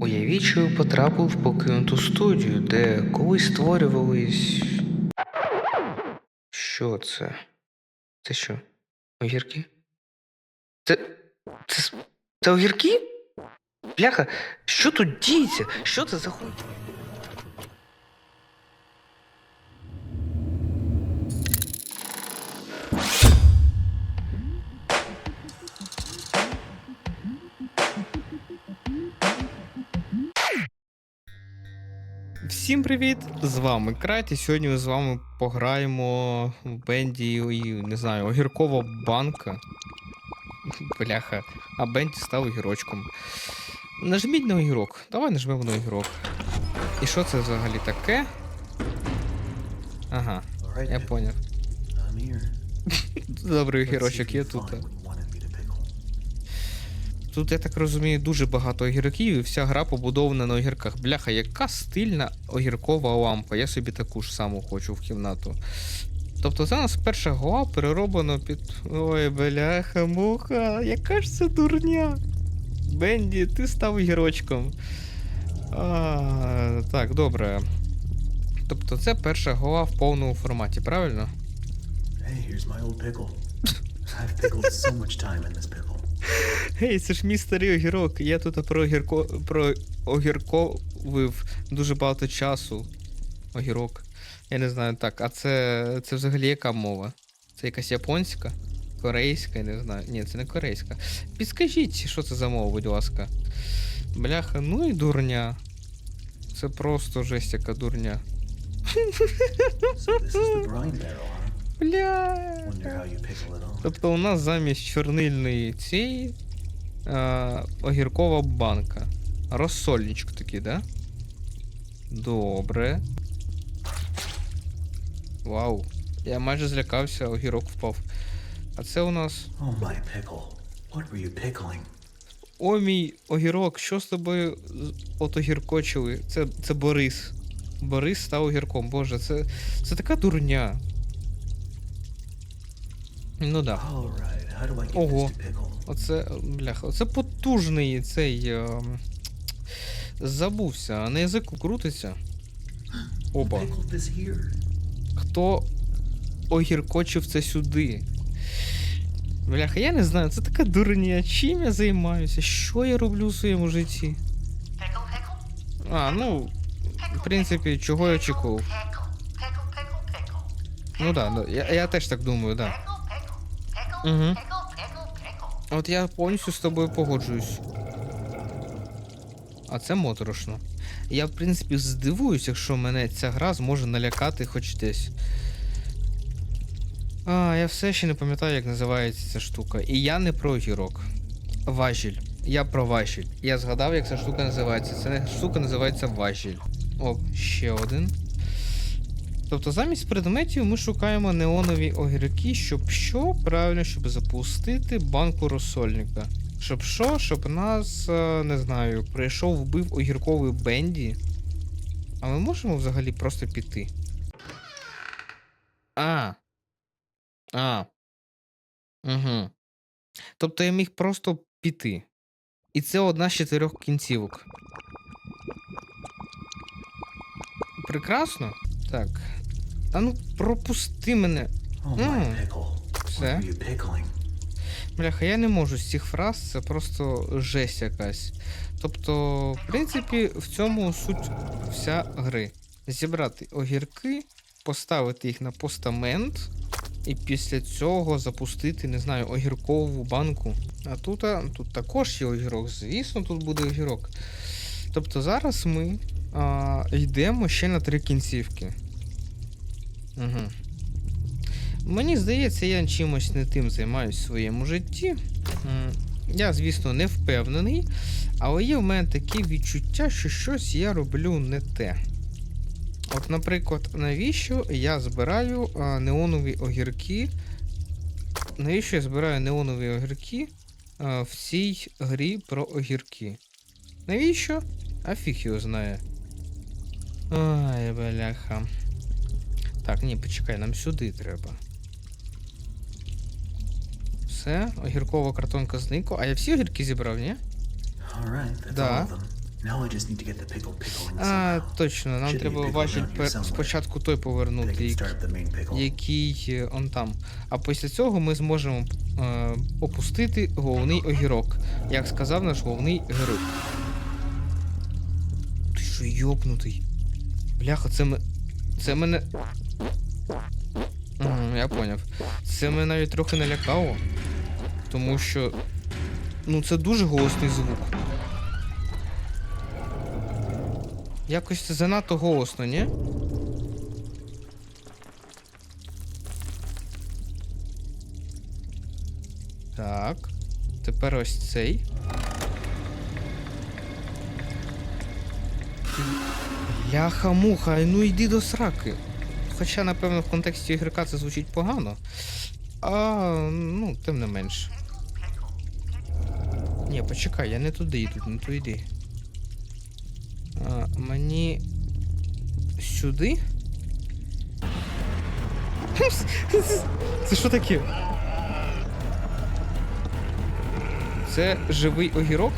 Уявіть, що потрапив в покинуту студію, де колись створювались. Що це? Це що? Огірки? Це. Це. Це огірки? Бляха, що тут діється? Що це за хуй? Всім привіт! З вами Крайт, і сьогодні ми з вами пограємо в Бенді і не знаю, огіркова банка. Бляха, а Бенді став огірочком. Нажміть на огірок. Давай нажмемо на огірок. І що це взагалі таке? Ага, я поняв. Добрий огірочок є тут. Тут, я так розумію, дуже багато огірків, і вся гра побудована на огірках. Бляха, яка стильна огіркова лампа. Я собі таку ж саму хочу в кімнату. Тобто це у нас перша гоа перероблено під. Ой, бляха, муха, яка ж це дурня. Бенді, ти став огірочком. А, так, добре. Тобто це перша гоа в повному форматі, правильно? Hey, here's my old pickle. I've pickled so much time in this pickle. Гей, це ж мій старий огірок. Я тут про огірко про огірковив дуже багато часу. Огірок. Я не знаю, так, а це. це взагалі яка мова? Це якась японська? Корейська, я не знаю. Ні, це не корейська. Підскажіть, що це за мова, будь ласка. Бляха, ну і дурня. Це просто жесть, яка дурня. So this is the? Бля. Тобто у нас замість чорнильної цієї е, огіркова банка. Розсольничок такий, да? Добре. Вау. Я майже злякався, огірок впав. А це у нас. Were you pickling? О, мій огірок, що з тобою от огіркочили? Це, це Борис. Борис став огірком. Боже, це, це така дурня. Ну да. Ого. Оце, бляха, оце потужний цей. Е, забувся, а на язику крутиться. Опа. Хто огіркочив це сюди? Бляха, я не знаю, це така дурня. Чим я займаюся? Що я роблю у своєму житті? А, ну, в принципі, чого я очікував. Ну да, я, я теж так думаю, да. Угу. От я повністю з тобою погоджуюсь. А це моторошно. Я, в принципі, здивуюсь, якщо мене ця гра зможе налякати хоч десь. А, я все ще не пам'ятаю, як називається ця штука. І я не про огірок. Важіль. Я про важіль. Я згадав, як ця штука називається. Ця штука називається важіль. О, ще один. Тобто замість предметів ми шукаємо неонові огірки, щоб що? Правильно, щоб запустити банку розсольника. Щоб що? Щоб нас, е, не знаю, прийшов, вбив огірковий Бенді. А ми можемо взагалі просто піти. А. А. Угу. Тобто я міг просто піти. І це одна з чотирьох кінцівок. Прекрасно. Так. А ну пропусти мене. Mm. Все. Бляха, я не можу з цих фраз, це просто жесть якась. Тобто, в принципі, в цьому суть вся гри. Зібрати огірки, поставити їх на постамент, і після цього запустити, не знаю, огіркову банку. А тут, а, тут також є огірок, звісно, тут буде огірок. Тобто зараз ми а, йдемо ще на три кінцівки. Угу. Мені здається, я чимось не тим займаюсь в своєму житті. Я, звісно, не впевнений, але є в мене таке відчуття, що щось я роблю не те. От, наприклад, навіщо я збираю неонові огірки? Навіщо я збираю неонові огірки в цій грі про огірки? Навіщо? А фіг його знає. Ай, бляха. Так, ні, почекай, нам сюди треба. Все, огіркова картонка зникла. А я всі огірки зібрав, ні? Right, Да. А, точно, нам треба somewhere. спочатку той повернути, який е, он там. А після цього ми зможемо е, опустити головний огірок, як сказав наш головний герой. Ти що йопнутий? Бляха, це ми. Це мене. Я поняв. Це мене навіть трохи налякало. Тому що. Ну, це дуже голосний звук. Якось це занадто голосно, ні? Так. Тепер ось цей. Ляха-муха, ну йди до сраки. Хоча, напевно, в контексті ігрока це звучить погано. А, ну, тим не менш. Ні, почекай, я не туди йду, не туди. А, мені. Сюди? Це що таке? Це живий огірок?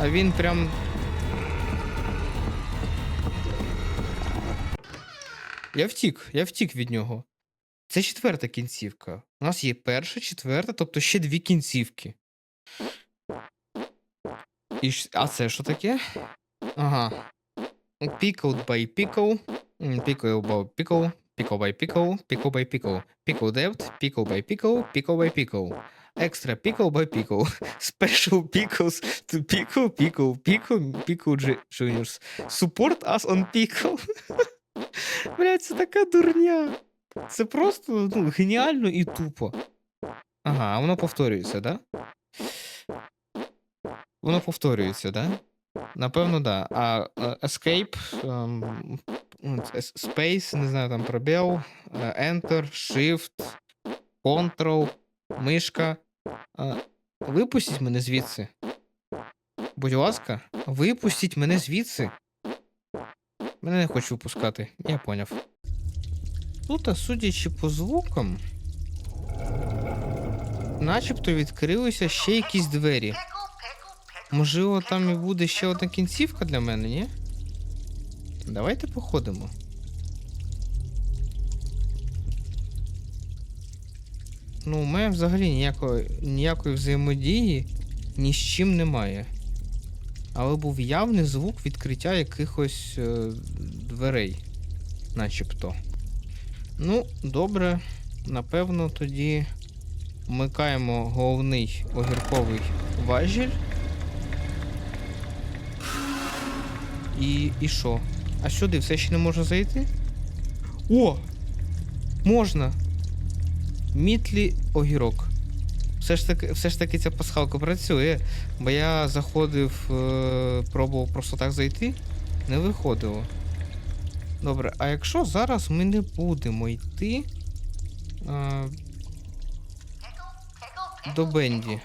А він прям. Я втік, я втік від нього. Це четверта кінцівка. У нас є перша, четверта, тобто ще дві кінцівки. І, а це що таке? Ага. Pickled by pickle. Pickle by pickle. Pickle by pickle. Pickle by pickle. Pickle depth. Pickle by pickle. Pickle by pickle. Extra pickle by pickle. Special pickles to pickle, pickle, pickle, pickle juniors. Support us on pickle. Блять, це така дурня. Це просто ну, геніально і тупо. Ага, воно повторюється, да? Воно повторюється, да? Напевно, да. А Escape, ем, Space, не знаю, там пробіл, е, Enter, Shift, Control, мишка. Е, Випустіть мене звідси. Будь ласка, випустіть мене звідси. Мене не хочуть випускати, я поняв. Тут, а судячи по звукам, начебто відкрилися ще якісь двері. Можливо, там і буде ще одна кінцівка для мене, ні? Давайте походимо. Ну, у мене взагалі ніякої, ніякої взаємодії ні з чим немає. Але був явний звук відкриття якихось е, дверей, начебто. Ну, добре, напевно, тоді вмикаємо головний огірковий важіль. І, і що? А сюди все ще не можна зайти? О! Можна! Мітлі огірок. Все ж таки, все ж таки ця пасхалка працює, бо я заходив, е, пробував просто так зайти, не виходило. Добре, а якщо зараз ми не будемо йти е, до Бенді?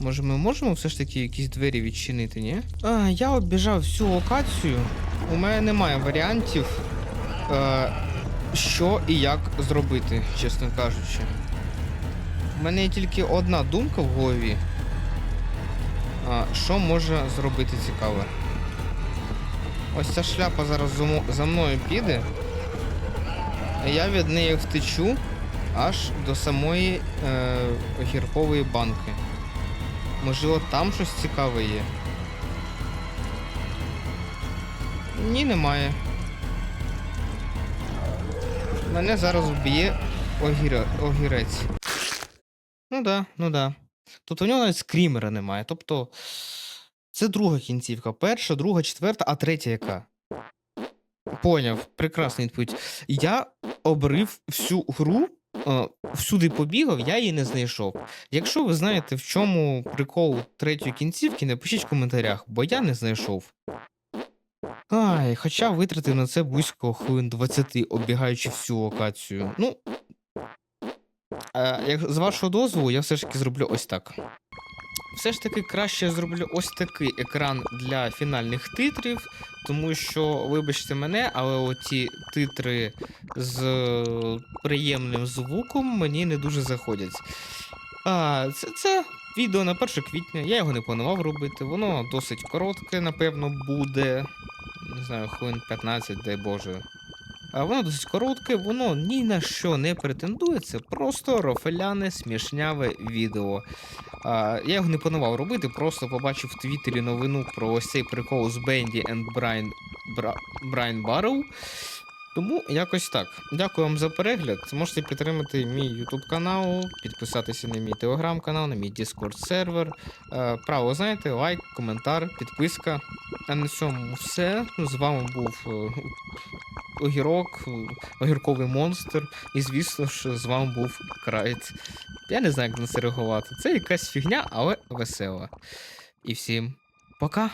Може, ми можемо все ж таки якісь двері відчинити, ні? А, я обіжав всю локацію. У мене немає варіантів, е, що і як зробити, чесно кажучи. У мене є тільки одна думка в голові. А, що можна зробити цікаве? Ось ця шляпа зараз за мною піде. А я від неї втечу аж до самої е, огіркової банки. Можливо, там щось цікаве є. Ні, немає. Мене зараз вб'є огіре... огірець. Ну да, ну да. Тобто в нього навіть скрімера немає. Тобто. Це друга кінцівка. Перша, друга, четверта, а третя яка? Поняв, прекрасна відповідь. Я обрив всю гру, е, всюди побігав, я її не знайшов. Якщо ви знаєте, в чому прикол третьої кінцівки, напишіть в коментарях, бо я не знайшов. Ай, хоча витратив на це близько хвилин 20, обігаючи всю локацію. Ну. А, як, з вашого дозволу, я все ж таки зроблю ось так. все ж таки краще я зроблю ось такий екран для фінальних титрів, тому що, вибачте мене, але оті титри з е, приємним звуком мені не дуже заходять. А, це, це відео на 1 квітня, я його не планував робити, воно досить коротке, напевно, буде. Не знаю, хвилин 15, дай Боже. А воно досить коротке, воно ні на що не претендує, це просто рофеляне смішняве відео. А, я його не планував робити, просто побачив в Твіттері новину про ось цей прикол з Бенді and Брайан, Бра, Брайан Барроу. Тому якось так. Дякую вам за перегляд. Можете підтримати мій YouTube канал, підписатися на мій телеграм-канал, на мій Discord сервер. Е, право знаєте, лайк, коментар, підписка. А на цьому все. З вами був е, огірок, е, огірковий монстр. І звісно ж, з вами був Крайт. Я не знаю, як на це реагувати. Це якась фігня, але весела. І всім пока!